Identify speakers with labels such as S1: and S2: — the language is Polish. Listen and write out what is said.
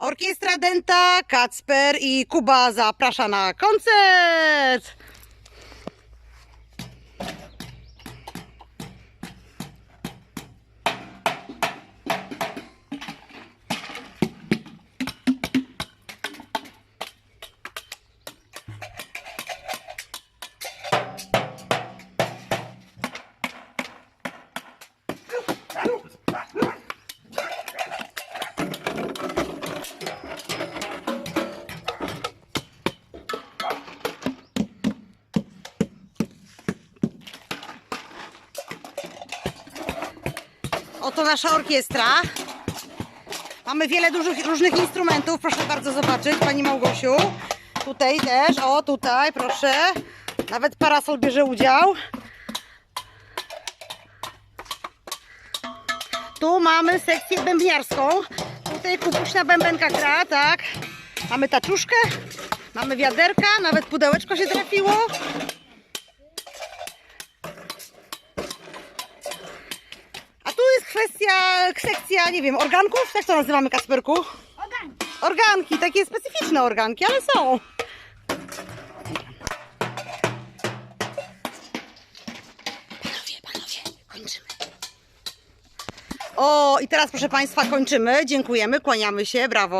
S1: Orkiestra Denta, Kacper i Kuba zaprasza na koncert. Oto nasza orkiestra. Mamy wiele dużych, różnych instrumentów. Proszę bardzo zobaczyć, Pani Małgosiu. Tutaj też, o tutaj, proszę. Nawet parasol bierze udział. Tu mamy sekcję bębniarską. Tutaj Kubuś na bębenkach gra, tak. Mamy taczuszkę, mamy wiaderka, nawet pudełeczko się trafiło. Kwestia, sekcja, nie wiem, organków? Jak to nazywamy, Kasperku?
S2: Oganki.
S1: Organki, takie specyficzne organki, ale są. Panowie, panowie, kończymy. O, i teraz proszę Państwa kończymy. Dziękujemy, kłaniamy się, brawo.